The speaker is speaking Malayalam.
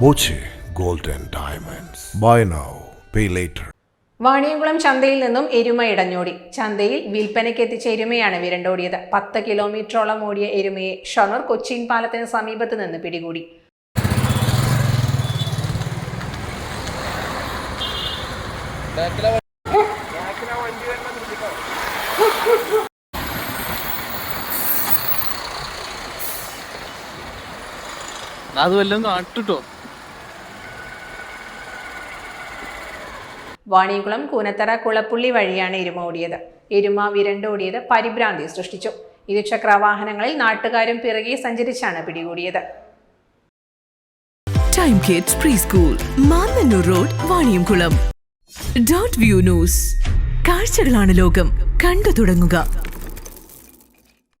Boche gold and diamonds. Buy now pay later Vaniyamkulam ചന്തയിൽ നിന്നും എരുമ ഇടഞ്ഞോടി. ചന്തയിൽ വിൽപ്പനയ്ക്ക് എത്തിച്ച എരുമയാണ് വിരണ്ടോടിയത്. പത്ത് കിലോമീറ്ററോളം ഓടിയ എരുമയെ ഷൊർണൂർ കൊച്ചിൻ പാലത്തിന് സമീപത്ത് നിന്ന് പിടികൂടി. അത് വല്ലതും കാട്ടുട്ടോ വാണിയംകുളം കൂനത്തറ കുളപ്പുള്ളി വഴിയാണ് എരുമ ഓടിയത്. എരുമ വിരണ്ടോടിയത് പരിഭ്രാന്തി സൃഷ്ടിച്ചു. ഇരുചക്ര വാഹനങ്ങളിൽ നാട്ടുകാരും പിറകെ സഞ്ചരിച്ചാണ് പിടികൂടിയത്. Time Kids pre school road Vaniyamkulam. View news കാഴ്ചകളാണ് ലോകം. കണ്ടു തുടങ്ങുക.